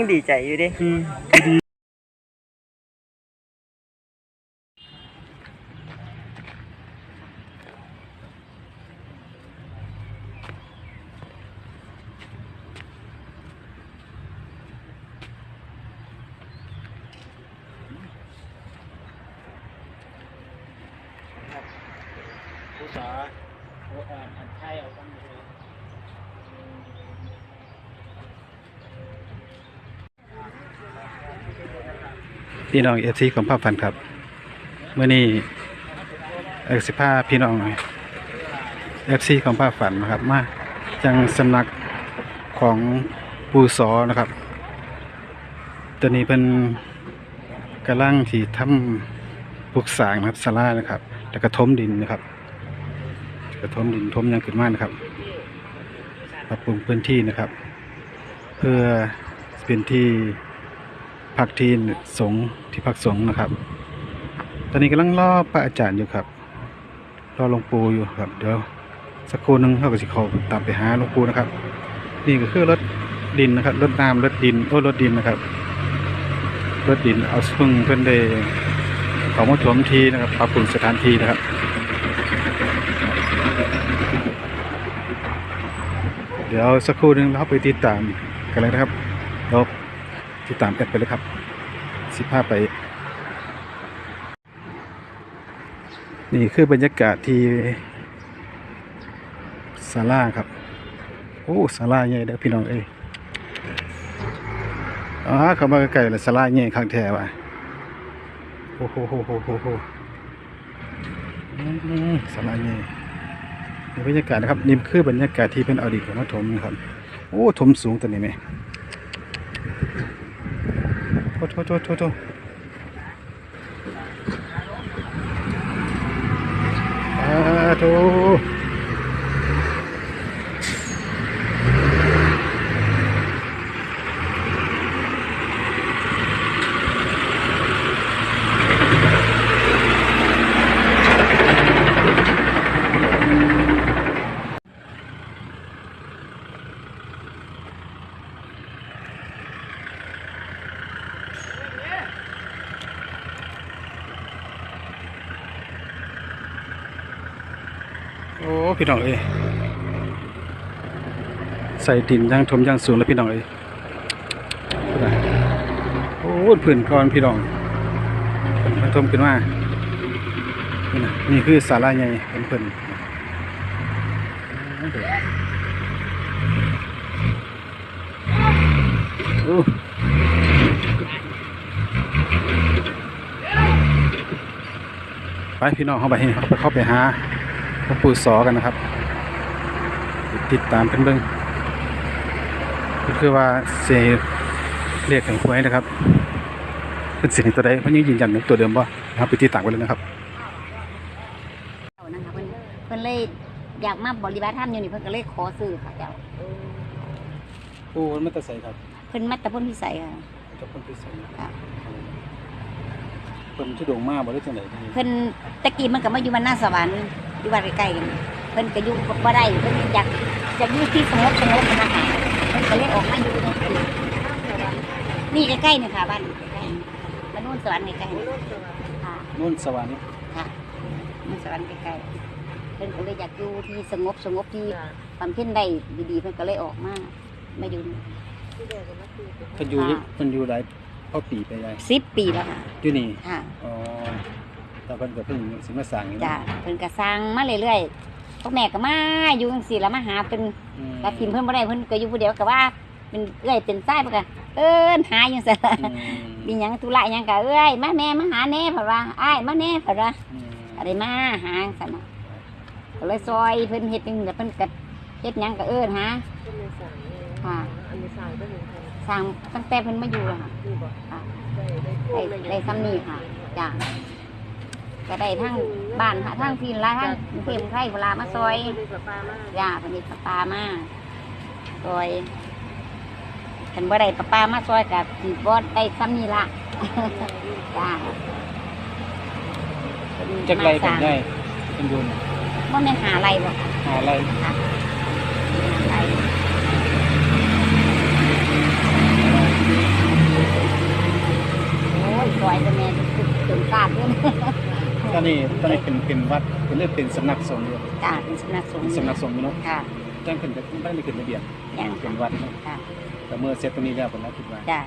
ยังดีใจอยู่เดิ ดี ผู้สาโอ้อ่านอ่านไทยเอาตั้งเลย พี่น้องเอฟซีของภาพฟันครับเมื่อนี้เอกสิพาพี่น้องเอฟซีของภาพฝันนะครับ มาจังสำนักของปูสอนะครับ ตอนนี้เป็นกำลังที่ทำปลูกสางนะครับศาลานะครับ แล้วก็ทมดินนะครับ กระทมดินทมยังขึ้นมานะครับปรับปรุงพื้นที่นะครับ เพื่อเป็นที่ พักที่สงที่พักสงนะครับ ตอนนี้กำลังรอพระอาจารย์อยู่ครับ รอหลวงปู่อยู่ครับเดี๋ยวสักครู่นึงเขาก็จะเขาตามไปหาหลวงปู่นะครับ นี่ก็คือรถดินนะครับรถน้ำรถดินโอ้รถดินนะครับรถดินเอาพึ่งเพื่อนได้ของมาถมทีนะครับปรับปรุงสถานที่นะครับเดี๋ยวสักครู่หนึงเราไปติดตามกันเลยนะครับ ติดตามแอดไปเลยครับ สิพาไป นี่คือบรรยากาศที่ศาลาครับ โอ้ศาลาใหญ่เด้อพี่น้องเอ้ยอ๋อเข้ามาใกล้ๆเลยศาลาใหญ่ข้างแท้ว่ะโอ้โหโหโหโหโศาลาใหญ่นี่บรรยากาศนะครับนี่คือบรรยากาศที่เป็นอดีตของมาถมนะครับ โอ้ถมสูงตัวนี้ไหม โทษโทษโทษโทษโทษ โอ้พี่น้องเอ้ยใส่ดินย่างทมย่างสูงแล้วพี่น้องเอ้ยพูดนะโอ้พื้นก้อนพี่น้องมันทมขึ้นมานี่นะนี่คือศาลาใหญ่เป็นเพิ่นโอ้ไปพี่น้องเข้าไปให้เข้าไปหา หลวงปู่สอกันนะครับ ติดตามเพิ่นเบิ่งก็คือว่าเสียเรียกถึงหวยนะครับเป็นสิ่งตัวใดเพิ่นยังยืนยันในตัวเดิมบ่นะครับไปติดตามกันเลยนะครับเจ้านะคะเพิ่นเพิ่นเลยอยากมาบริบาธรรมอยู่นี่เพิ่นก็เลยขอซื้อค่ะเจ้าปู่มันตะใสครับเพิ่นมาแตะพ้นพิสัยค่ะจะเพิ่นไปใส่ค่ะเพิ่นทุดงมาบ่ได้จังได๋เพิ่นตะกี้มันก็มาอยู่บ้านหน้าสวรรค์ อยู่บ้านใกล้ๆกันเพิ่นก็อยู่บ่ได้เพิ่นอยากอยากอยู่ที่สงบสงบนะคะเพิ่นก็เลยออกมาอยู่ในที่นี่ใกล้ๆนี่ค่ะบ้านใกล้ๆบ้านโนู่นสวรรค์ใกล้ๆค่ะนุ่นสวรรค์ค่ะมันสวรรค์ใกล้ๆเพิ่นก็เลยอยากอยู่ที่สงบสงบที่ความเพียรได้ดีๆเพิ่นก็เลยออกมามาอยู่นี่เพิ่นอยู่เพิ่นอยู่หลายพอปีไปได้สิบปีแล้วค่ะอยู่นี่ค่ะ อ๋อ แต่เพิ่นก็เพิ่งสิมาสร้างนี่จ้ะเพิ่นก็สร้างมาเรื่อยๆพวกแม่ก็มาอยู่จังซี่แล้วมาหาเป็นอืมกระทิมเพิ่นบ่ได้เพิ่นก็อยู่ผู้เดียวก็ว่าเป็นเอื้อยเป็นซ้ายเพิ่นก็เอิ้นหาจังซั่นอืมมีหยังธุระหยังก็เอ้ยมาแม่มาหาแน่เพิ่นว่าอ้ายมาแน่เพิ่นว่าอืมอะไรมาหาจังซั่นน่ะก็เลยซอยเพิ่นเฮ็ดจังซี่เพิ่นก็เฮ็ดหยังก็เอิ้นหาค่ะสร้างตั้งแต่เพิ่นมาอยู่อะค่ะค่ะได้ได้ซ้ำนี้ค่ะจ้ะ ก็ได้ทั้งบ้านทั้งพินละทั้งเต็มไข่เวลามาซอยย่าปนิปปามาซอยฉันว่าได้ปปามาซอยกับสีบอดได้ซ้ำนี่ละจ้าจักไรผมได้เป็นยุ่นว่าเป็นหาไรบ่หาไรค่ะโอ้ยซอยจะแม่ถึงตาด้วย รอนนี้ตอนนี้เป็นเป็นวัดเป็นเรื่องเป็นสำนักสงฆ์อยู่จ้าเป็นสำนักสงฆ์เป็นสำนักสงฆ์อยู่เนาะค่ะจ้างขึ้นจะไม่ได้ขึ้นทะเบียนยังเป็นวัดเนาะค่ะแต่เมื่อเสร็จตรงนี้แล้วผมแล้วคิดว่าจ้า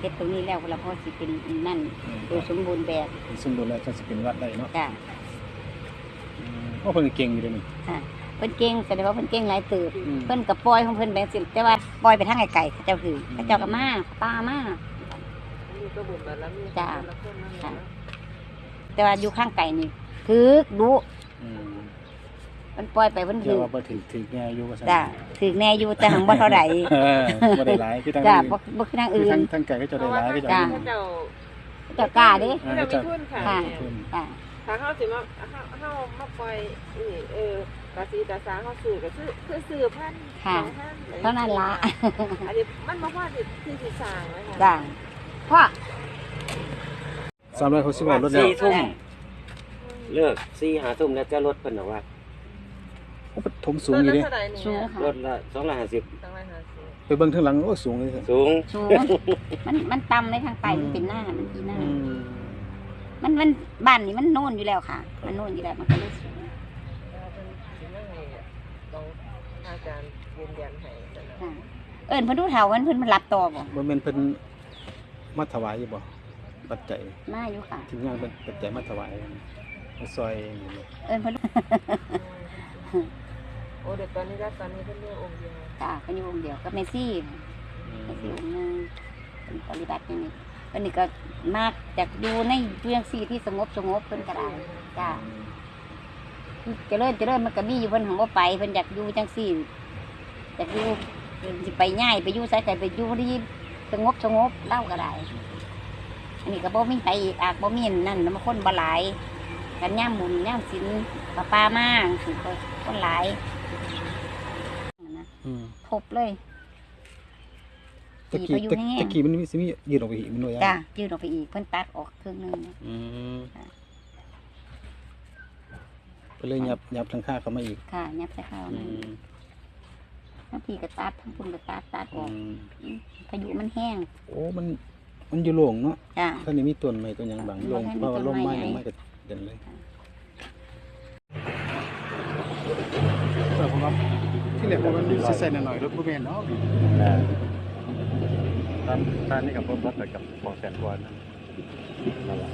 เฮ็ดตรงนี้แล้วเราพอสิเป็นนั่นอืมโดยสมบูรณ์แบบเป็นสมบูรณ์แล้วจะสิเป็นวัดได้เนาะจ้าอืมโอ้เพิ่นเก่งอยู่เด้นี่ค่ะเพิ่นเก่งแสดงว่าเพิ่นเก่งหลายเติบอืมเพิ่นกับปล่อยของเพิ่นแบงสิแต่ว่าปล่อยไปทางไกลๆเขาเจ้าคือเขาเจ้าก็มาป้ามานี่ก็บุญบารมีจ้ะแต่ละคนนั่นแหละเนาะ แต่ว่าอยู่ข้างไกลนี่คือดุอืมเพิ่นปล่อยไปเพิ่นเดี๋ถืยวอว่าบ่ถึงถึงแง่อยู่ว่าซั่นจ้าถือแน่อยู่แต่หังบ่เท่าใดเออบ่ได้หลายคือทางจ้าอื่นบ่บ่คือทางคืออื่ทางนทางไก่ก็จะเพได้ราะหว่าลายก็จะถ้ามีเจ้าเจ้ากล้าเด้ถ้าเจ้ามีทุนค่ะค่ะขึ้นจ้าถ้าเขาสิมาเขาเขามาปล่อยนี่เออกาสีตาสาเขาซื้อก็ซื้อคือซื้อพันค่ะสองพันเท่านั้นละอันนี้มันบ่ว่าสิที่สิสร้างไว้ค่ะจ้า พ่อ360บาทลดแล้วสี่ทุ่มเลิกสี่หาทุ่มแล้วจะลดเพิ่นหรอว่าโอ้ทมสูงอยู่เด้เท่าไหร่นี่สูงเนี่ยค่ะลดละสองร้อยห้าสิบสองร้อยห้าสิบไปเบิ่งทางหลังโอ้สูงเลยสูงสูงมันมันต่ำในทางไกลมันเป็นหน้ามันที่หน้า อืมมันมันบ้านนี่มันโน่นอยู่แล้วค่ะ มันโน่นอยู่แล้วมันก็เลยสูงเราเป็นสิมาให้ต้องอาจารย์ยืนยันให้นั่นน่ะค่ะเอิ้นเพิ่นดูเฒ่ามันเพิ่นมันรับต่อบ่บ่แม่นเพิ่นมาถวายอยู่บ่ ปัจจัยมาอยู่ค่ะ ทีมงานเป็นปัจจัยมาถวายมาซอยนี่เลยเอิ้นเพิ่นโอ้เดี๋ยวตอนนี้ได้ตอนนี้เพิ่นเรียกองค์เดียวจ้าเพิ่นอยู่องค์เดียวกับเมซี่อืเมซี่มองค์หนึงเป็นปฏิบัติอย่างนี้เพิ่นนี่ก็มากจากอยู่ในเรื่องซี่ที่สงบสงบเพิ่นก็ได้จ้าเจริญเจริญมันก็มีอยู่เพิ่นหังบ่ไปเพิ่นอยากอยู่จังซี่อยากอยู่เพิ่นสิไปง่ายไปอยู่ไสไกไปอยู่ที่สงบสงบเล่าก็ได้ อันนี้ก็บ่มีไปอีกอากบ่มีนั่นมันคนบ่หลายกันย่ามหมุนย่ามสินปลาปลามาสิคนหลายนะอืมครบเลยตะขี่กี้ไปอยู่ตะแห้งตะกี้มันมีสิมียืดออกไปอีกมันหน่อยจ้ายืดออกไปอีกเพิ่นตัดออกครึ่งหนึงอืมค่ะก็เลยยับยับทางข้าเขามาอีกค่ะยับใส่ข้าวอืนั่นมทั้งพี่ก็ตัดทั้งปุ่นก็ตัดตัดออือกมอืมพายุมันแห้ง โอ้มัน มันอยู่โล่งเนาะจ้าถ้านี่มีต้นไม้ต้นหยังบังมันโล่งบ่เพราะว่าให้มีต้ลนมไม้มาไงยังไม่ก็เด่นเลยค่ะแต่ผมว่าที่เหลือมันมีใส่หน่อยๆรถบ่แม่นเนาะตอนตอนนี้กับรถรถกับสองแสนกว่านั่นนั่นแหละ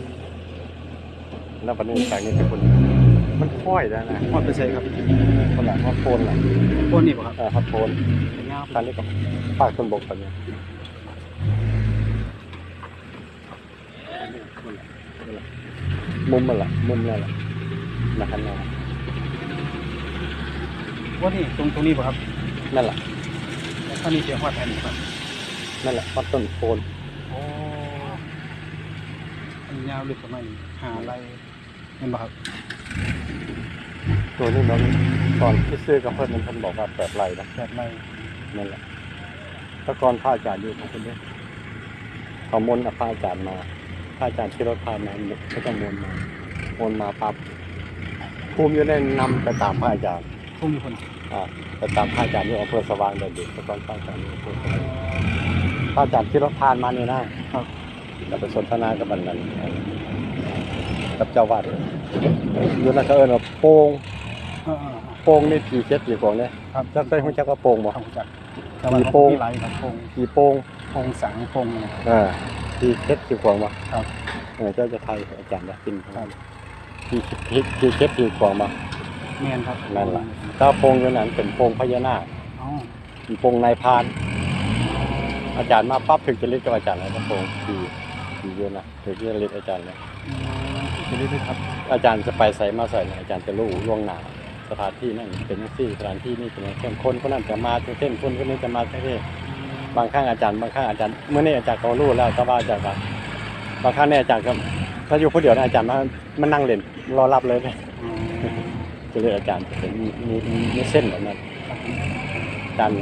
แล้วปัจจุบันจากนี้เป็นคน มันค่อยแล้วนะฮอดไปใส่ครับคนละฮอตโฟนละโอ้นี่บ่ครับเออฮอตโฟน เป็นยาวตอนนี้กับภาคต้นบกตอนเนี้ย มุมมันละมุมนั่นแหละนะครับนั่นว่านี่ตรงตรงนี้บ่ครับ นั่นแหละแล้วท่านี้เดี๋ยวฮอดอันนี้ครับนั่นแหละฮอตต้นโฟนโอ้อันยาวลึกประมาณหาไรเห็นบ่ครับตัวนี้เราตอนที่ซื้อกับเพื่อนนั้นเพิ่นบอกว่าแปดไร่นะแปดไรนั่นแหละแตะกอนพระอาจารย์อยู่ของคนนี้เขามนต์กับพระอาจารย์มาพ ระอาจารย์ที่รถพามาก็ต้องมนต์มามนต์มาปั๊บภูมิอยู่ในนำไปตามพระอาจารย์พุ่งมีคนอ่าไปตามพระอาจารย์อยู่อำเภอสว่างแดนดินตะกอนพระอาจารย์อยู่อำเภอสว่างพระอาจารย์ที่รถพานมานี่นะครับจะไปสนทนากับบันนั้นกับเจ้าวัดอยู่นั่นก็เอิ้นว่าโป่งเออโป่งนี่ผีเจ็ดผีของเนี่ยๆครับเจ้าเคยรู้จักว่าโป่งบ่ทำจักแต่ว่ามีโป่งมีหลายครับโป่งผีโป่งโป่งสังโป่งเนี่ยอ่า ผีเจ็ดผีของบ่ครับเออเจ้าจะไทยอาจารย์จะกินครับผีผีผีเจ็ดผีของบ่แม่นครับนั่นล่ะถ้าโป่งอยู่นั้นเป็นโป่งพญานาคอ๋อเป็นโป่งนายพราน อาจารย์มาปั๊บถึงจะเรียกกับอาจารย์แล้วก็โป่งผีผีเยอะนะถึงจะเรียกอาจารย์เลยอืมจะได้ด้วยครับ อาจารย์จะไปใส่มาใส่เนี่ยอาจารย์จะรู้ล่วงหน้าสถานที่นั่นเป็นที่สถานที่นี่เป็นอย่างเช่นคนคนนั้นจะมาเช่นคนคนนี้จะมาเช่น บางครั้งอาจารย์บางครั้งอาจารย์เมื่อนี้อาจารย์เขารู้แล้วก็ว่าอาจารย์ว่าบางครั้งเนี่ยอาจารย์ก็ถ้าอยู่คนเดียวนะอาจารย์มามานั่งเล่นรอรับเลยเนี่ยอ๋อจะเรียกอาจารย์จะเป็นมีมีมีมีเส้นแบบนั้นอาจารย์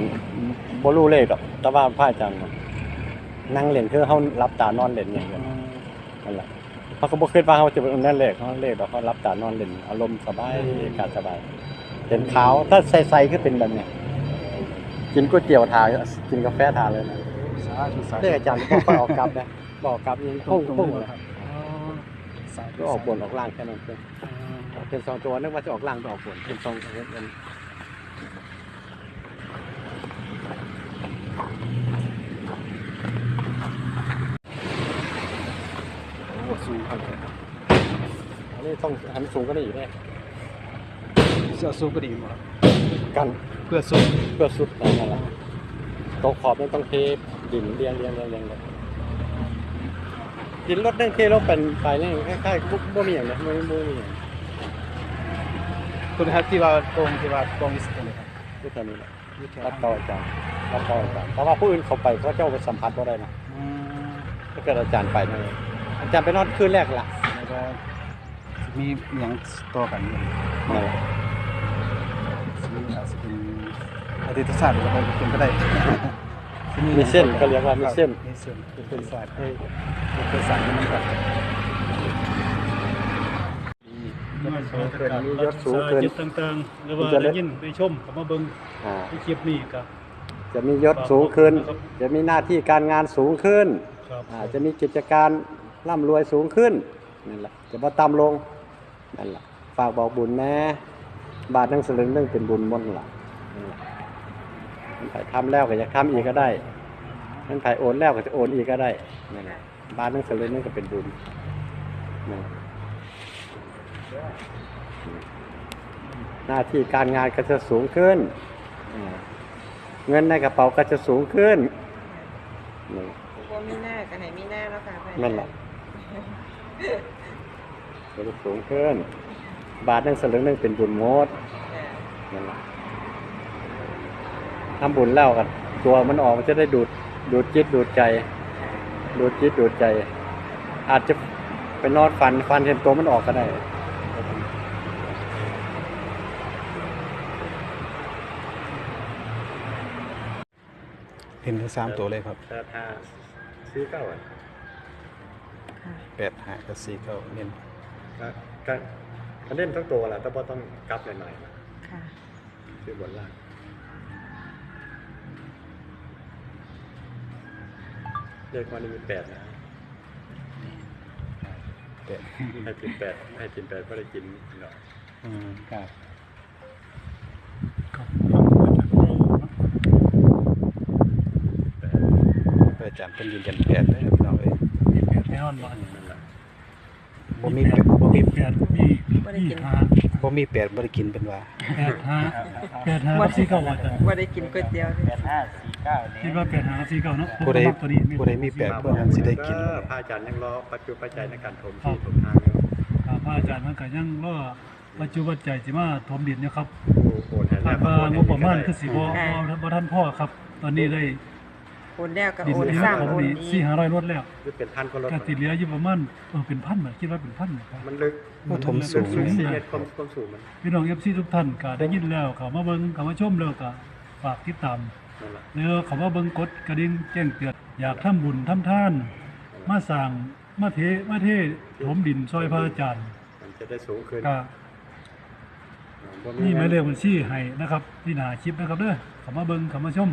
บ่รู้เลขหรอกแต่ว่าพระอาจารย์น่ะนั่งเล่นคือเขารับตานอนเล่นอย่างเงี้ยนั่นแหละเขาก็บอกคิดว่าเขาจะเป็นนั่นเลขเขาเลขแล้วเขารับตานอนเล่นอารมณ์สบายอากาศสบายเป็นขาวถ้าใสๆก็เป็นแบบเนี้ย กินก๋วยเตี๋ยวทานกินกาแฟทานเลยนะสาธุสาธุเรียกอาจารย์บอกไปออกกลับนะบอกกลับยิงตรพุ่งงตรงพุ่งนี้เลยครับอ๋อสสายก็ออกบนออกล่างแค่นั้นเองเป็นสองตัวนึกว่าจะออกล่างไปออกบนเป็นสองเป็นเป็นโอ้สูงครับอันนี้ต้องหันสูงก็ได้อีกแน่เสื้อสูงก็ดีหมด กันเพื่อสูงเพื่อสุดนั่นแหละตกขอบนี่ต้องเทดินเรียงเรียงเรียงเรียงเลยดินรถนั่งเทแล้วเป็นไปนี่คล้ายๆบุ๊บบ่มีอย่างเนี้ยไม่ไม่มีอย่างคุณครับที่ว่าตรงที่ว่าตรงที่สุดเลยครับที่แค่นี้แหละนี่แค่รับต่ออาจารย์รับต่ออาจารย์แต่ว่าผู้อื่นเขาไปเขาเจ้าไปสัมผัสก็ได้นะอืมถ้าเกิดอาจารย์ไปนั่นเองอาจารย์ไปนอนคืนแรกละแล้วก็มีอหย่างต่อกันอยู่นั่นแหละซึ่ง อาจจะเป็นอดีตศาสตร์หรือว่าเป็นก็ได้มีเส้นก็เรียกว่ามีเส้นมีเส้นเป็นศาสตร์เอ้ยเป็นศาสตร์ที่มันกันสูงเกินมียศสูงเกินจิตต่างๆหรือว่าได้ยินได้ชมเข้ามาเบิ่งอ่าในคลิปนี้ก็จะมียศสูงขึ้น จะมีหน้าที่การงานสูงขึ้นครับอ่าจะมีกิจการร่ำรวยสูงขึ้นนั่นแหละจะบ่ต่ำลงนั่นแหละฝากบอกบุญแม่ บาทหนั่งสลึงเรื่องเป็นบุญหมดล่ะนั่นแหละมันไผทำแล้วก็จะทำอีกก็ได้มันไผโอนแล้วก็จะโอนอีกก็ได้นั่นแหละบาทหนั่งสลึงนั่นก็เป็นบุญนั่นแหละหน้าที่การงานก็จะสูงขึ้นอ่าเงินในกระเป๋าก็จะสูงขึ้นนั่นว่ามีหน้าก็ให้มีหน้าแล้วค่ะนั่นแหละก็จะสูงขึ้น บาทหนึงสลึงหนึงเป็นบุญโมดนั่นแหละทำบุญแล้วกันตัวมันออกมันจะได้ดูดดูดจิตดูดใจ ดูดจิตดูดใจ อาจจะไปนอนฝันฝันเห็นตัวมันออกก็ได้เห็นทั้งสามตัวเลยครับแต่ถ้าซื้อเก้าอะแปดห้ากับสี่เก้าเน้นก็ ก็ก็เล่นทั้งตัวแหละแต่ว่าต้องกลับหน่อยๆนะค่ะซื้อบนล่างเรียกว่านี่มีแปดนะแปดให้กินแปดให้กินแปดก็ได้กินเนาะอืมครับแปด พระอาจารย์เป็นยืนยันแปดเลยครับพี่น้องเอ้ยมีแปดแน่นอนบ่นั่น แหละบ่มีแปดบ่มีมีแปดมีมีห้าบ่มีแปดบ่ได้กินเป็นว่าแปดห้าแปดห้ากับสี่เก้าว่าจะว่าได้กินก๋วยเตี๋ยวแปดห้าคิดว่าแปดห้ากับสี่เก้าเนาะผู้ใดผมก็มักตัวนี้ผู้ใดมีแปดเพื่อนนั้นสิได้กินเออพระอาจารย์ยังรอปัจจุปัจจัยในการถมที่ถมทางอยู่ครับพระอาจารย์มันก็ยังรอปัจจุบันใจสิมาถมดินอยู่ครับผู้โอนให้คาแล้ดวว่างบประมาณคือสิบ่บ่บ่ทันพ่อครับ ตอนนี้ได้ โอนแล้วก็ดินโอนที่สร้างผมโอนนี่นี้สี่ห้าร้อยรถแล้วคือเป็นพันก็ลดก็ติดเหลืออยู่ประมาณเออเป็นพันเหมือนคิดว่าเป็นพันครับ มันลึกโอ้ถมสูง สูงสี่เมตรความความสูงมันพี่น้องเอฟซีทุกท่านก็ได้ยินแล้วเขามาเบิ่งเขามาชมแล้วก็ฝากติดตามนั่นแหละหรือเขามาเบิ่งกดกระดิ่งแจ้งเตือนอยากทำบุญทำทาน มาสร้างมาเทมาเทถมดินซอยพระอาจารย์มันจะได้สูงขึ้นก็บ่นี่หมายเลงิขบัญชีให้นะครับที่หน้าคลิปนะครับเด้อเขามาเบิ่งเขามาชม